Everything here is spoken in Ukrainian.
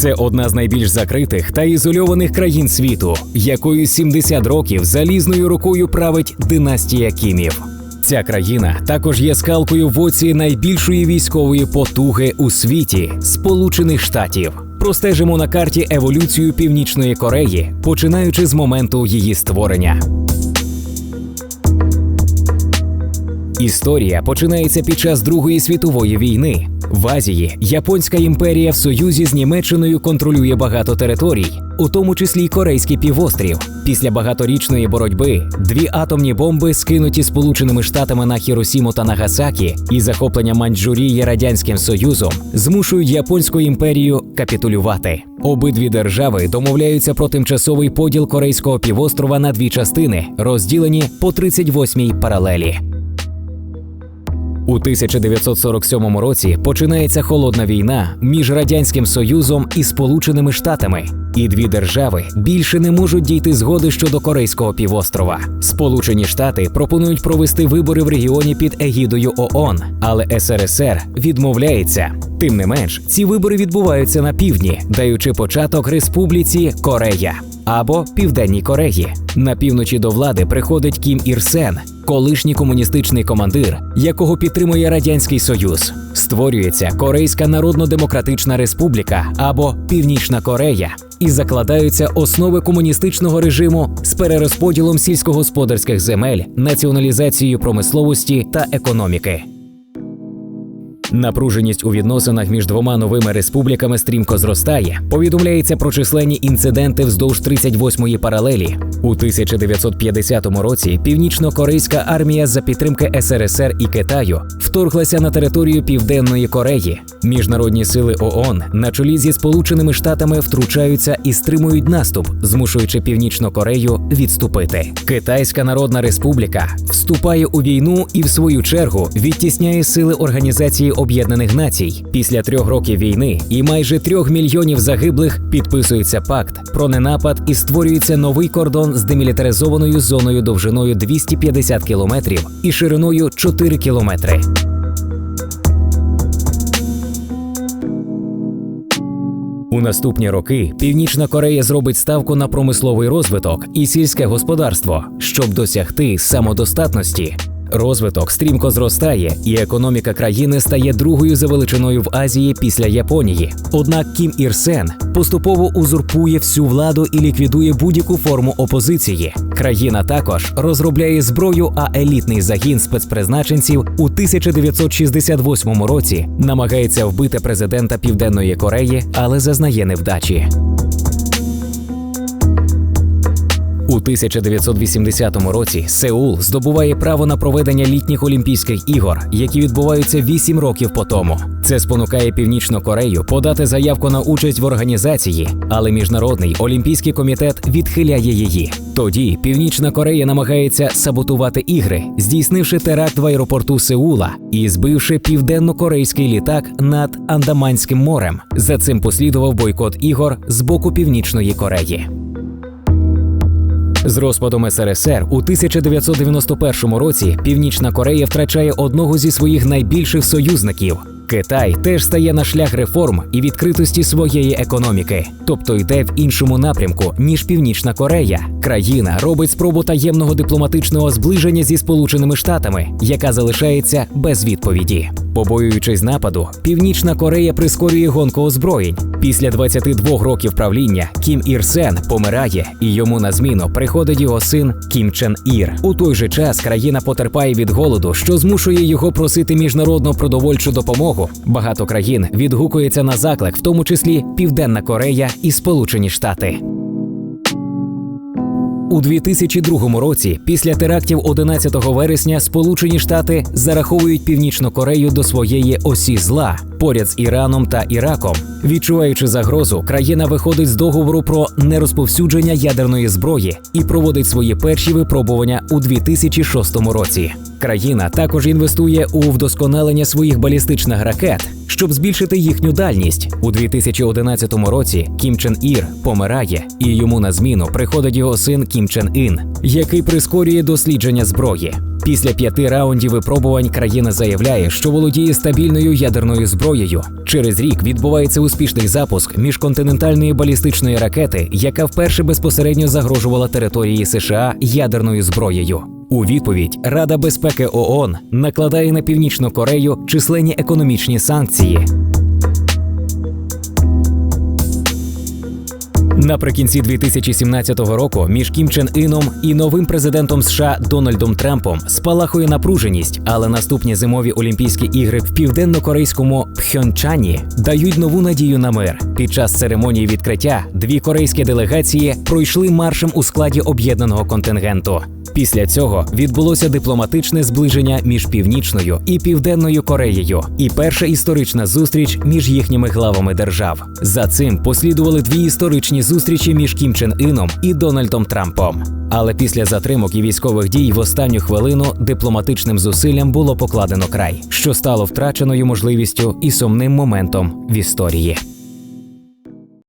Це одна з найбільш закритих та ізольованих країн світу, якою 70 років залізною рукою править династія Кімів. Ця країна також є скалкою в оці найбільшої військової потуги у світі Сполучених Штатів. Простежимо на карті еволюцію Північної Кореї, починаючи з моменту її створення. Історія починається під час Другої світової війни. В Азії Японська імперія в союзі з Німеччиною контролює багато територій, у тому числі й Корейський півострів. Після багаторічної боротьби дві атомні бомби, скинуті Сполученими Штатами на Хіросіму та Нагасакі, і захоплення Маньчжурії радянським союзом змушують японську імперію капітулювати. Обидві держави домовляються про тимчасовий поділ Корейського півострова на дві частини, розділені по 38-й паралелі. У 1947 році починається холодна війна між радянським союзом і Сполученими Штатами, і дві держави більше не можуть дійти згоди щодо Корейського півострова. Сполучені Штати пропонують провести вибори в регіоні під егідою ООН, але СРСР відмовляється. Тим не менш, ці вибори відбуваються на півдні, даючи початок Республіці Корея або Південній Кореї. На півночі до влади приходить Кім Ір Сен, колишній комуністичний командир, якого підтримує Радянський Союз. Створюється Корейська Народно-Демократична Республіка або Північна Корея. І закладаються основи комуністичного режиму з перерозподілом сільськогосподарських земель, націоналізацією промисловості та економіки. Напруженість у відносинах між двома новими республіками стрімко зростає. Повідомляється про численні інциденти вздовж 38-ї паралелі. У 1950 році північно-корейська армія за підтримки СРСР і Китаю вторглася на територію Південної Кореї. Міжнародні сили ООН на чолі зі Сполученими Штатами втручаються і стримують наступ, змушуючи Північну Корею відступити. Китайська Народна Республіка вступає у війну і, в свою чергу, відтісняє сили організації Об'єднаних Націй. Після трьох років війни і майже трьох мільйонів загиблих підписується пакт про ненапад і створюється новий кордон з демілітаризованою зоною довжиною 250 кілометрів і шириною 4 кілометри. У наступні роки Північна Корея зробить ставку на промисловий розвиток і сільське господарство, щоб досягти самодостатності. Розвиток стрімко зростає, і економіка країни стає другою за величиною в Азії після Японії. Однак Кім Ір Сен поступово узурпує всю владу і ліквідує будь-яку форму опозиції. Країна також розробляє зброю, а елітний загін спецпризначенців у 1968 році намагається вбити президента Південної Кореї, але зазнає невдачі. У 1980 році Сеул здобуває право на проведення літніх Олімпійських ігор, які відбуваються 8 років по тому. Це спонукає Північну Корею подати заявку на участь в організації, але міжнародний олімпійський комітет відхиляє її. Тоді Північна Корея намагається саботувати ігри, здійснивши теракт в аеропорту Сеула і збивши південно-корейський літак над Андаманським морем. За цим послідував бойкот ігор з боку Північної Кореї. З розпадом СРСР у 1991 році Північна Корея втрачає одного зі своїх найбільших союзників. Китай теж стає на шлях реформ і відкритості своєї економіки, тобто йде в іншому напрямку ніж Північна Корея. Країна робить спробу таємного дипломатичного зближення зі Сполученими Штатами, яка залишається без відповіді. Побоюючись нападу, Північна Корея прискорює гонку озброєнь. Після 22 років правління Кім Ір Сен помирає, і йому на зміну приходить його син Кім Чен Ір. У той же час країна потерпає від голоду, що змушує його просити міжнародну продовольчу допомогу. Багато країн відгукується на заклик, в тому числі Південна Корея і Сполучені Штати. У 2002 році, після терактів 11 вересня, Сполучені Штати зараховують Північну Корею до своєї осі зла поряд з Іраном та Іраком. Відчуваючи загрозу, країна виходить з договору про нерозповсюдження ядерної зброї і проводить свої перші випробування у 2006 році. Країна також інвестує у вдосконалення своїх балістичних ракет, щоб збільшити їхню дальність. У 2011 році Кім Чен Ір помирає, і йому на зміну приходить його син Кім Чен Ін, який прискорює дослідження зброї. Після п'яти раундів випробувань країна заявляє, що володіє стабільною ядерною зброєю. Через рік відбувається успішний запуск міжконтинентальної балістичної ракети, яка вперше безпосередньо загрожувала території США ядерною зброєю. У відповідь Рада безпеки ООН накладає на північну Корею численні економічні санкції. Наприкінці 2017 року між Кім Чен Іном і новим президентом США Дональдом Трампом спалахує напруженість, але наступні зимові Олімпійські ігри в південно-корейському Пхьончані дають нову надію на мир. Під час церемонії відкриття дві корейські делегації пройшли маршем у складі об'єднаного контингенту. Після цього відбулося дипломатичне зближення між північною і південною Кореєю, і перша історична зустріч між їхніми главами держав. За цим послідували дві історичні зустрічі між Кім Чен Іном і Дональдом Трампом. Але після затримок і військових дій в останню хвилину дипломатичним зусиллям було покладено край, що стало втраченою можливістю і сумним моментом в історії.